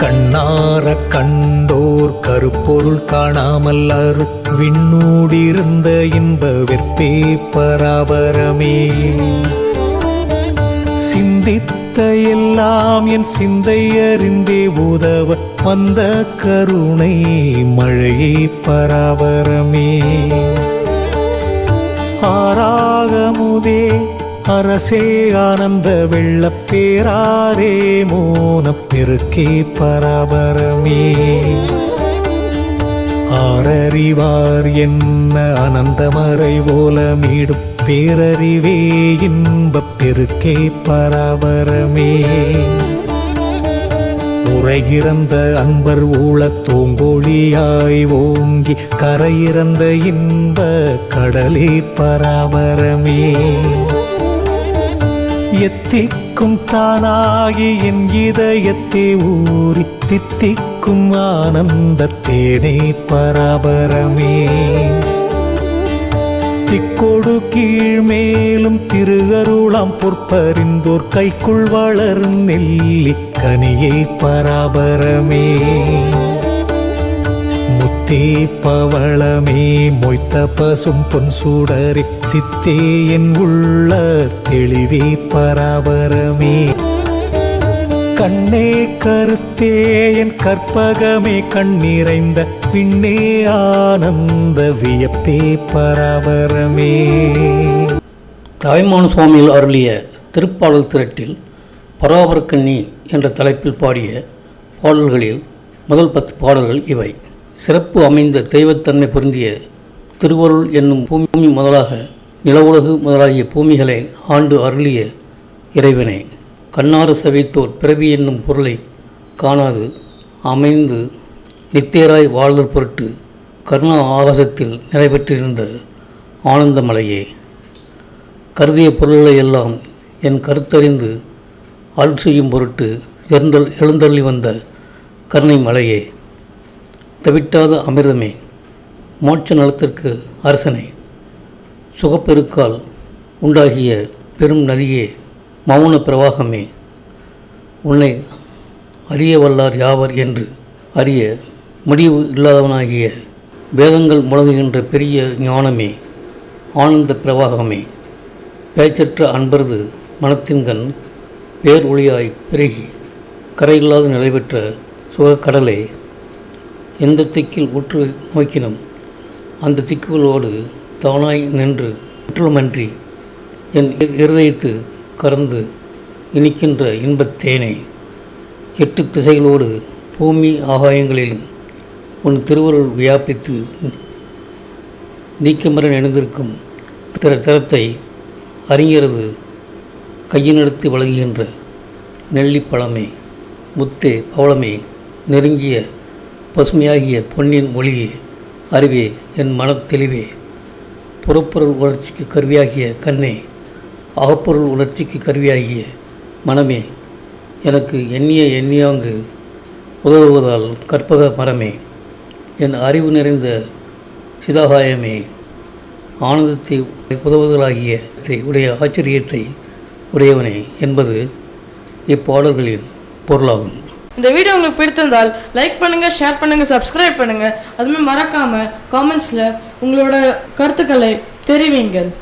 கண்ணார கண்டோர் கருப்பொருள் காணாமல் அருள் விண்ணூடிருந்த இன்ப வெற்பே பராபரமே சிந்தித்த எல்லாம் என் சிந்தை அறிந்தே உதவ வந்த கருணை மழையே பராபரமே ஆராகமுதே அரசே ஆனந்த வெள்ளப்பேராரே மோனப்பெருக்கே பரபரமே. ஆரறிவார் என்ன அனந்தமறை ஓலமிடும் பேரறிவே இன்பப் பெருக்கே பராபரமே. உரையிறந்த அன்பர் ஊழத் தூங்கொழியாய் ஓங்கி கரையிறந்த இன்ப கடலே பராபரமே. எத்திக்கும் தானாகி என் இதயத்தை ஊறி தித்திக்கும் ஆனந்த தேனே பராபரமே. திக்கொடு கீழ்மேலும் திருகருளாம் பொற்பறிந்தோர் கைக்குள் வளர் நெல்லி கனியை பராபரமே. முத்தே பவளமே மொய்த்த பசும் பொன் சூடரே சித்தே என் உள்ள தெளிவே பராபரமே. கண்ணே கருத்தே என் கற்பகமே கண்ணிறைந்த பின்னே ஆனந்த வியப்பே பராபரமே. தாய்மான சுவாமியில் அருளிய திருப்பாடல் திரட்டில் பராபரக்கண்ணி என்ற தலைப்பில் பாடிய பாடல்களில் முதல் பத்து பாடல்கள் இவை. சிறப்பு அமைந்த தெய்வத்தன்மை பொருந்திய திருவருள் என்னும் பூமி முதலாக நிலவுலகு முதலாகிய பூமிகளை ஆண்டு அருளிய இறைவனே கண்ணாறு சவைத்தோர் பிறவி என்னும் பொருளை காணாது அமைந்து நித்தியராய் வாழ்தல் பொருட்டு கருணா ஆகாசத்தில் நிறைவேற்றிருந்த ஆனந்தமலையே. கருதிய பொருள்களை எல்லாம் என் கருத்தறிந்து அருள் செய்யும் பொருட்டு எழுந்தல் எழுந்தள்ளி வந்த கருணை மலையே. தவிட்டாத அமிர்தமே மோட்ச நலத்திற்கு அரசனே. சுகப்பெருக்கால் உண்டாகிய பெரும் நதியே மௌன பிரவாகமே. உன்னை அறிய வல்லார் யாவர் என்று அறிய முடிவு இல்லாதவனாகிய வேதங்கள் முழங்குகின்ற பெரிய ஞானமே ஆனந்த பிரவாகமே. பேச்சற்ற அன்பரது மனத்தின்கண் பேர் ஒளியாய் பெருகி கரையில்லாத நிலை பெற்ற சுகக்கடலே எந்த திக்கில் உற்று நோக்கினும் அந்த திக்குகளோடு தானாய் நின்று குற்றமன்றி என் இருதயத்து கறந்து இனிக்கின்ற இன்பத்தேனே எட்டு திசைகளோடு பூமி ஆகாயங்களிலும் உன் திருவருள் வியாபித்து நீக்கமர நினைந்திருக்கும் திற திறத்தை அறிஞரது கையினெடுத்து வழங்குகின்ற நெல்லிப்பழமே முத்தே பவளமே நெருங்கிய பசுமையாகிய பொன்னின் ஒளியே அறிவே என் மனத்தெளிவே. புறப்பொருள் உணர்ச்சிக்கு கருவியாகிய கண்ணே அகப்பொருள் உணர்ச்சிக்கு கருவியாகிய மனமே எனக்கு எண்ணிய எண்ணியாங்கு உதவுவதால் கற்பக மரமே என் அறிவு நிறைந்த சிதாகாயமே ஆனந்தத்தை உதவுதலாகிய உடைய ஆச்சரியத்தை உடையவனே என்பது இப்பாடல்களின் பொருளாகும். இந்த வீடியோ உங்களுக்கு பிடித்திருந்தால் லைக் பண்ணுங்கள் ஷேர் பண்ணுங்கள் சப்ஸ்கிரைப் பண்ணுங்கள் அதுமாதிரி மறக்காமல் காமெண்ட்ஸில் உங்களோட கருத்துக்களை தெரிவிங்கள்.